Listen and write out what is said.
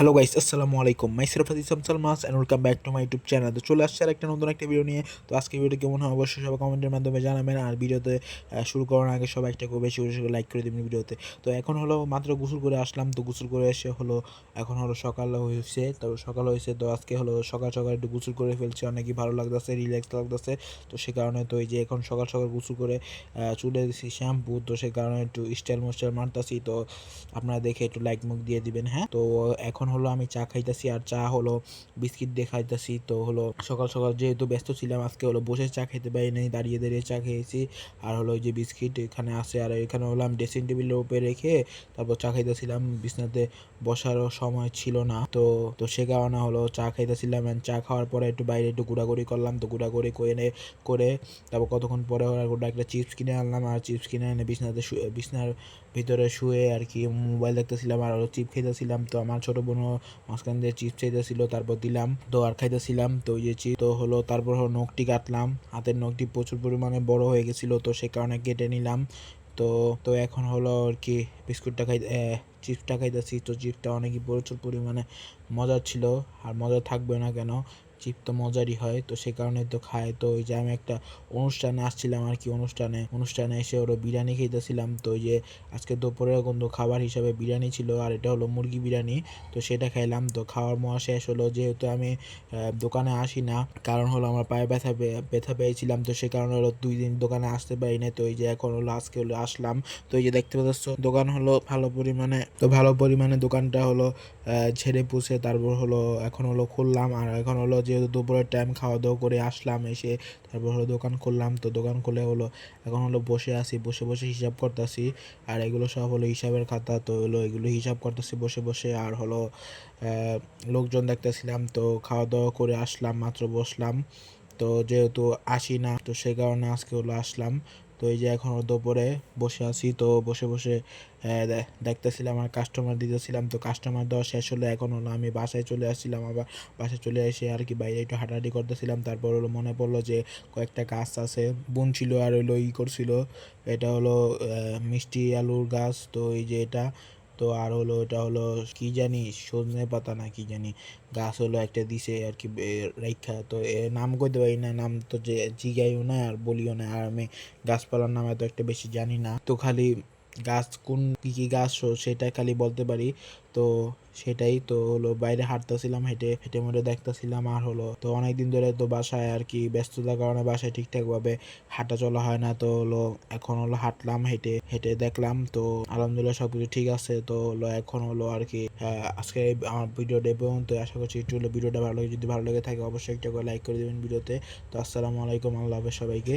Hello guys আসসালামু আলাইকুম my সেরফ হাদিস সামসাল মাস and welcome back to my YouTube channel তো চলে আসছে আর একটা নতুন একটা ভিডিও নিয়ে। তো আজকে ভিডিও কেমন হয় অবশ্যই সবাই কমেন্টের মাধ্যমে জানাবেন। আর ভিডিওতে শুরু করার আগে সবাই একটা খুব বেশি বেশি লাইক করে দেবেন ভিডিওতে তো এখন হলো মাত্র গোসল করে আসলাম। তো গোসল করে এসে হলো, এখন হলো সকাল হয়েছে। তো সকাল হয়েছে, তো আজকে হলো সকাল সকাল একটু গোসল করে ফেলছে। অনেকই ভালো লাগতেছে রিল্যাক্স লাগতেছে। তো সে কারণে তো এই যে এখন সকাল সকাল গোসল করে চুলে দিছি শ্যাম্পু। তো সে কারণে একটু স্টাইল মোস্টাইল মারতাছি। তো আপনারা দেখে একটু লাইক মুখ দিয়ে দিবেন হ্যাঁ? তো এখন হলো আমি চা খাইতেছি আর চা হলো বিস্কিট দিয়ে খাইতাছি। তো হলো সকাল সকাল যেহেতু ব্যস্ত ছিলাম, আজকে হলো বসে চা খেতে পারি নাই দাঁড়িয়ে দাঁড়িয়ে চা খেয়েছি। আর হলো ওই যে বিস্কিট এখানে আছে, আর এখানে হলো আমি ড্রেসিং টেবিলের উপরে রেখে তারপর চা খাইতেছিলাম। বিছনাতে বসারও সময় ছিল না, তো তো সে কারণে হলো চা খাইতেছিলাম and চা খাওয়ার পরে একটু বাইরে একটু ঘোরাঘুরি করলাম, তো ঘোরাঘুরি করে করে তারপর কতক্ষণ পরে গোটা একটা চিপস কিনে আনলাম। আর চিপস কিনে এনে বিছনাতে বিছনার ভিতরে শুয়ে আর কি মোবাইল দেখতেছিলাম আর হলো চিপ খাইতেছিলাম তো আমার ছোট বোনও মাঝখান দিয়ে চিপস চাইতেছিল, তারপর দিলাম তো আর খাইতেছিলাম, তো ওই যে চিপ তো হলো তারপর নখটি কাটলাম, হাতের নখটি প্রচুর পরিমাণে বড় হয়ে গেছিল, তো সে কারণে কেটে নিলাম, তো তো এখন হলো আর কি বিস্কুটটা খাই চিপসটা খাইতেছি, তো চিপসটা অনেকই প্রচুর পরিমাণে মজা ছিল, আর মজা থাকবে না কেন চিপ তো মজারই হয়, তো সে কারণে তো খায়। তো ওই যে আমি একটা অনুষ্ঠানে আসছিলাম আর কি, অনুষ্ঠানে অনুষ্ঠানে এসে ওরা বিরিয়ানি খেতেছিলাম। তো ওই যে আজকে দুপুরে কিন্তু খাবার হিসাবে বিরিয়ানি ছিল আর এটা হলো মুরগি বিরিয়ানি, তো সেটা খাইলাম। তো খাওয়ার মোয়া শেষ হলো, যেহেতু আমি দোকানে আসি না, কারণ হলো আমার পায়ে ব্যথা ব্যথা পেয়েছিলাম। তো সে কারণে হলো দুই দিন দোকানে আসতে পারি না তো এই যে এখন হলো আজকে হলো আসলাম। তো এই যে দেখতে পাচ্ছ, দোকান হলো ভালো পরিমাণে, তো ভালো পরিমাণে দোকানটা হলো ঝেড়ে পুষে তারপর হলো এখন হলো খুললাম। আর এখন হলো যেহেতু দুপুরের টাইম খাওয়া দাওয়া করে আসলাম এসে তারপর হলো দোকান খুললাম, তো দোকান খুলে হলো, এখন হলো বসে আছি, বসে বসে হিসাব করতেছি, আর এগুলো সব হলো হিসাবের খাতা, তো হলো এগুলো হিসাব করতেছি, বসে বসে, আর হলো লোকজন দেখতেছিলাম, তো খাওয়া দাওয়া করে আসলাম, মাত্র বসলাম, তো যেহেতু আসি না, তো সে কারণে আজকে হলো আসলাম তো এই যে এখন দুপুরে বসে আছি, তো বসে বসে দেখতেছিলাম আর কাস্টমার দিতেছিলাম, তো কাস্টমার দেওয়া শেষ হলে, এখন হলো আমি বাসায় চলে আসছিলাম, আবার বাসায় চলে এসে আর কি বাইরে একটু হাঁটাহাঁটি করতেছিলাম, তারপর হলো মনে পড়ল যে কয়েকটা গাছ আছে, বোন ছিল আর হলো ই করছিল, এটা হলো মিষ্টি আলুর গাছ, তো এই যে এটা তো আর হলো, এটা হলো কি জানি, সজনে পাতা না কি জানি, গাছ হলো একটা দিছে আর কি রাইখা। তো এ, নাম কইতে পারি না, নাম তো যে জিগাইও না আর বলিও না, আর আমি গাছপালার নাম এত একটা বেশি জানি না। তো খালি গাছ কোন কি কি গাছ সেটা খালি বলতে পারি। তো সেটাই তো হলো, বাইরে হাঁটতেছিলাম, হেঁটে হেঁটে মোটে দেখতেছিলাম আর হলো, তো অনেকদিন ধরে তো বাসায় আর কি, ব্যস্ততার কারণে বাসায় ঠিকঠাক ভাবে হাঁটা চলা হয় না। তো হলো, এখন হলো হাঁটলাম, হেঁটে হেঁটে দেখলাম, তো আলহামদুলিল্লাহ সবকিছু ঠিক আছে। তো হলো, এখন হলো আর কি আজকে আমার ভিডিওটা এই পর্যন্ত আশা করছি একটু হলো ভিডিওটা ভালো লাগে। যদি ভালো লেগে থাকে, অবশ্যই একটা করে লাইক করে দেবেন ভিডিওতে। তো আসসালামু আলাইকুম, আল্লাহ হাফেজ সবাইকে।